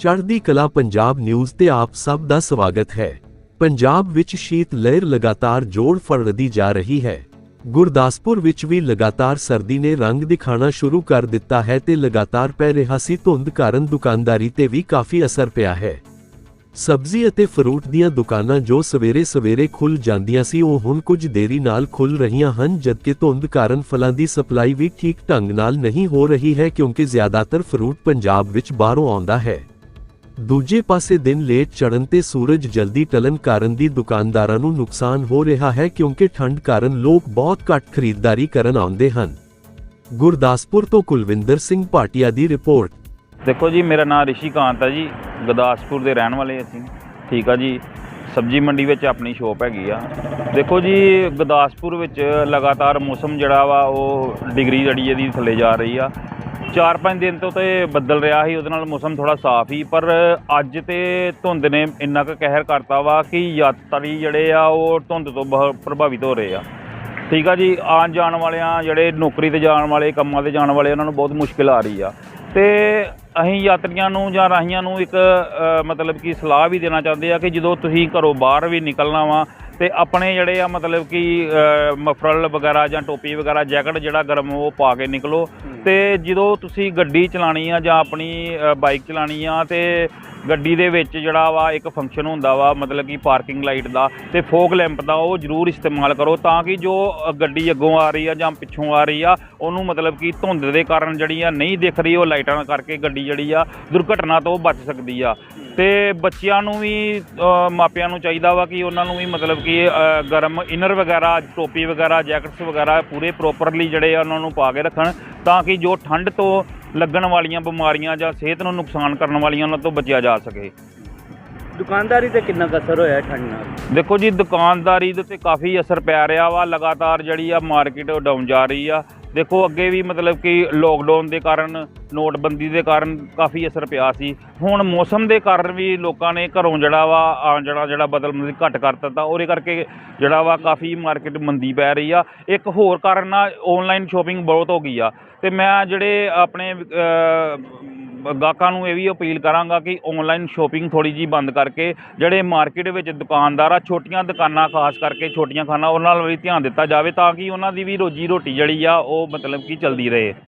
ਚੜ੍ਹਦੀ ਕਲਾ ਪੰਜਾਬ ਨਿਊਜ਼ ਤੇ ਆਪ ਸਭ ਦਾ ਸਵਾਗਤ ਹੈ। ਪੰਜਾਬ ਵਿੱਚ ਸ਼ੀਤ ਲਹਿਰ ਲਗਾਤਾਰ ਜੋੜ ਫੜਦੀ ਜਾ ਰਹੀ ਹੈ। ਗੁਰਦਾਸਪੁਰ ਵਿੱਚ ਵੀ ਲਗਾਤਾਰ ਸਰਦੀ ਨੇ ਰੰਗ ਦਿਖਾਣਾ ਸ਼ੁਰੂ ਕਰ ਦਿੱਤਾ ਹੈ ਤੇ ਲਗਾਤਾਰ ਪੈ ਰਿਹਾ ਸੀ ਧੁੰਦ ਕਾਰਨ ਦੁਕਾਨਦਾਰੀ ਤੇ ਵੀ ਕਾਫੀ ਅਸਰ ਪਿਆ ਹੈ। ਸਬਜ਼ੀ ਅਤੇ ਫਰੂਟ ਦੀਆਂ ਦੁਕਾਨਾਂ ਜੋ ਸਵੇਰੇ ਸਵੇਰੇ ਖੁੱਲ ਜਾਂਦੀਆਂ ਸੀ, ਉਹ ਹੁਣ ਕੁਝ ਦੇਰੀ ਨਾਲ ਖੁੱਲ ਰਹੀਆਂ ਹਨ, ਜਦਕਿ ਧੁੰਦ ਕਾਰਨ ਫਲਾਂ ਦੀ ਸਪਲਾਈ ਵੀ ਠੀਕ ਢੰਗ ਨਾਲ ਨਹੀਂ ਹੋ ਰਹੀ ਹੈ, ਕਿਉਂਕਿ ਜ਼ਿਆਦਾਤਰ ਫਰੂਟ ਪੰਜਾਬ ਵਿੱਚ ਬਾਹਰੋਂ ਆਉਂਦਾ ਹੈ। ਦੂਜੇ ਪਾਸੇ ਦਿਨ ਲੇਟ ਚੜਨ ਤੇ ਸੂਰਜ ਜਲਦੀ ਟਲਨ ਕਾਰਨ ਦੀ ਦੁਕਾਨਦਾਰਾਂ ਨੂੰ ਨੁਕਸਾਨ ਹੋ ਰਿਹਾ ਹੈ ਕਿਉਂਕਿ ਠੰਡ ਕਾਰਨ ਲੋਕ ਬਹੁਤ ਘੱਟ ਖਰੀਦਦਾਰੀ ਕਰਨ ਆਉਂਦੇ ਹਨ। ਗੁਰਦਾਸਪੁਰ ਤੋਂ ਕੁਲਵਿੰਦਰ ਸਿੰਘ ਭਾਟੀਆ ਦੀ ਰਿਪੋਰਟ। ਦੇਖੋ ਜੀ, ਮੇਰਾ ਨਾਮ ਰਿਸ਼ੀਕਾਂਤ ਹੈ ਜੀ। ਗੁਰਦਾਸਪੁਰ ਦੇ ਰਹਿਣ ਵਾਲੇ ਅਸੀਂ। ਠੀਕ ਆ ਜੀ। ਸਬਜੀ ਮੰਡੀ ਵਿੱਚ ਆਪਣੀ ਸ਼ੋਪ ਹੈਗੀ ਆ। ਦੇਖੋ ਜੀ, ਗੁਰਦਾਸਪੁਰ ਵਿੱਚ ਲਗਾਤਾਰ ਮੌਸਮ ਜਿਹੜਾ ਵਾ, ਉਹ ਡਿਗਰੀ ਜਿਹੜੀ ਇਹਦੀ ਥੱਲੇ ਜਾ ਰਹੀ ਆ। 4-5 ਦਿਨ ਤੋਂ ਤੇ ਬੱਦਲ ਰਿਹਾ ਸੀ, ਉਹਦੇ ਨਾਲ ਮੌਸਮ ਥੋੜਾ ਸਾਫ਼ ਹੀ ਪਰ ਅੱਜ ਤੇ ਧੁੰਦ ਨੇ ਇੰਨਾ ਕੁ ਕਹਿਰ ਕਰਤਾ ਵਾ ਕਿ ਯਾਤਰੀ ਜਿਹੜੇ ਆ, ਉਹ ਧੁੰਦ ਤੋਂ ਬਹੁਤ ਪ੍ਰਭਾਵਿਤ ਹੋ ਰਹੇ ਆ। ਠੀਕ ਆ ਜੀ, ਆਉਣ ਜਾਣ ਵਾਲਿਆਂ, ਜਿਹੜੇ ਨੌਕਰੀ ਤੇ ਜਾਣ ਵਾਲੇ, ਕੰਮਾਂ ਤੇ ਜਾਣ ਵਾਲੇ, ਉਹਨਾਂ ਨੂੰ ਬਹੁਤ ਮੁਸ਼ਕਿਲ ਆ ਰਹੀ ਆ। ਤੇ ਅਸੀਂ ਯਾਤਰੀਆਂ ਨੂੰ ਜਾਂ ਰਾਹੀਆਂ ਨੂੰ ਇੱਕ ਮਤਲਬ ਕਿ ਸਲਾਹ ਵੀ ਦੇਣਾ ਚਾਹੁੰਦੇ ਆ ਕਿ ਜਦੋਂ ਤੁਸੀਂ ਘਰੋਂ ਬਾਹਰ ਵੀ ਨਿਕਲਣਾ ਵਾ ਤੇ ਆਪਣੇ ਜਿਹੜੇ ਆ ਮਤਲਬ ਕਿ ਮਫਰਲ ਵਗੈਰਾ ਜਾਂ ਟੋਪੀ ਵਗੈਰਾ ਜੈਕਟ ਜਿਹੜਾ ਗਰਮ ਉਹ ਪਾ ਕੇ ਨਿਕਲੋ। ਤੇ ਜਦੋਂ ਤੁਸੀਂ ਗੱਡੀ ਚਲਾਣੀ ਆ ਜਾਂ ਆਪਣੀ ਬਾਈਕ ਚਲਾਣੀ ਆ ਤੇ ਗੱਡੀ ਦੇ ਵਿੱਚ ਜਿਹੜਾ ਵਾ ਇੱਕ ਫੰਕਸ਼ਨ ਹੁੰਦਾ ਵਾ, ਮਤਲਬ ਕਿ ਪਾਰਕਿੰਗ ਲਾਈਟ ਦਾ ਤੇ ਫੋਕ ਲੈਂਪ ਦਾ ਉਹ ਜ਼ਰੂਰ ਇਸਤੇਮਾਲ ਕਰੋ ਤਾਂ ਕਿ ਜੋ ਗੱਡੀ ਅੱਗੋਂ ਆ ਰਹੀ ਆ ਜਾਂ ਪਿੱਛੋਂ ਆ ਰਹੀ ਆ, ਉਹਨੂੰ ਮਤਲਬ ਕਿ ਧੁੰਦ ਦੇ ਕਾਰਨ ਜਿਹੜੀ ਆ ਨਹੀਂ ਦਿਖ ਰਹੀ, ਉਹ ਲਾਈਟਾਂ ਕਰਕੇ ਗੱਡੀ ਜਿਹੜੀ ਆ ਦੁਰਘਟਨਾ ਤੋਂ ਬਚ ਸਕਦੀ ਆ। ਤੇ ਬੱਚਿਆਂ ਨੂੰ ਵੀ ਮਾਪਿਆਂ ਨੂੰ ਚਾਹੀਦਾ ਵਾ ਕਿ ਉਹਨਾਂ ਨੂੰ ਵੀ ਮਤਲਬ ਕਿ ਗਰਮ ਇਨਰ ਵਗੈਰਾ, ਟੋਪੀ ਵਗੈਰਾ ਜੈਕਟਸ ਵਗੈਰਾ ਪੂਰੇ ਪ੍ਰੋਪਰਲੀ ਜਿਹੜੇ ਆ ਉਹਨਾਂ ਨੂੰ ਪਾ ਕੇ ਰੱਖਣ। ਤਾਂ ਕਿ ਜੋ ਠੰਡ ਤੋਂ ਲੱਗਣ ਵਾਲੀਆਂ ਬਿਮਾਰੀਆਂ ਜਾਂ ਸਿਹਤ ਨੂੰ ਨੁਕਸਾਨ ਕਰਨ ਵਾਲੀਆਂ ਉਹਨਾਂ ਤੋਂ ਬਚਿਆ ਜਾ ਸਕੇ। ਦੁਕਾਨਦਾਰੀ ਤੇ ਕਿੰਨਾ ਅਸਰ ਹੋਇਆ ਠੰਡ ਨਾਲ? ਦੇਖੋ ਜੀ ਦੁਕਾਨਦਾਰੀ ਦੇ ਉੱਤੇ ਕਾਫੀ ਅਸਰ ਪੈ ਰਿਹਾ ਵਾ। ਲਗਾਤਾਰ ਜਿਹੜੀ ਆ ਮਾਰਕੀਟ ਡਾਊਨ ਜਾ ਰਹੀ ਆ। ਦੇਖੋ, ਅੱਗੇ ਵੀ ਮਤਲਬ ਕਿ ਲੋਕਡਾਊਨ ਦੇ ਕਾਰਨ, ਨੋਟਬੰਦੀ ਦੇ ਕਾਰਨ ਕਾਫੀ ਅਸਰ ਪਿਆ ਸੀ। ਹੁਣ ਮੌਸਮ ਦੇ ਕਾਰਨ ਵੀ ਲੋਕਾਂ ਨੇ ਘਰੋਂ ਜਿਹੜਾ ਵਾ ਆਉਣ ਜਾਣਾ ਜਿਹੜਾ ਬਦਲ ਮਤਲਬ ਘੱਟ ਕਰ ਦਿੱਤਾ। ਉਹਦੇ ਕਰਕੇ ਜਿਹੜਾ ਵਾ ਕਾਫੀ ਮਾਰਕੀਟ ਮੰਦੀ ਪੈ ਰਹੀ ਆ। ਇੱਕ ਹੋਰ ਕਾਰਨ ਆ ਆਨਲਾਈਨ ਸ਼ੋਪਿੰਗ ਬਹੁਤ ਹੋ ਗਈ ਆ। ਤੇ ਮੈਂ ਜਿਹੜੇ ਆਪਣੇ ਗਾਹਕਾਂ ਨੂੰ ਇਹ ਵੀ ਅਪੀਲ ਕਰਾਂਗਾ ਕਿ ਆਨਲਾਈਨ ਸ਼ੋਪਿੰਗ ਥੋੜੀ ਜੀ ਬੰਦ ਕਰਕੇ ਜਿਹੜੇ ਮਾਰਕੀਟ ਵਿੱਚ ਦੁਕਾਨਦਾਰ ਆ, ਛੋਟੀਆਂ ਦੁਕਾਨਾਂ ਖਾਸ ਕਰਕੇ ਛੋਟੀਆਂ ਖਾਨਾ, ਉਹਨਾਂ ਨਾਲ ਵੀ ਧਿਆਨ ਦਿੱਤਾ ਜਾਵੇ ਤਾਂ ਕਿ ਉਹਨਾਂ ਦੀ ਵੀ ਰੋਜੀ ਰੋਟੀ ਜਿਹੜੀ ਆ, ਉਹ ਮਤਲਬ ਕਿ ਚਲਦੀ ਰਹੇ।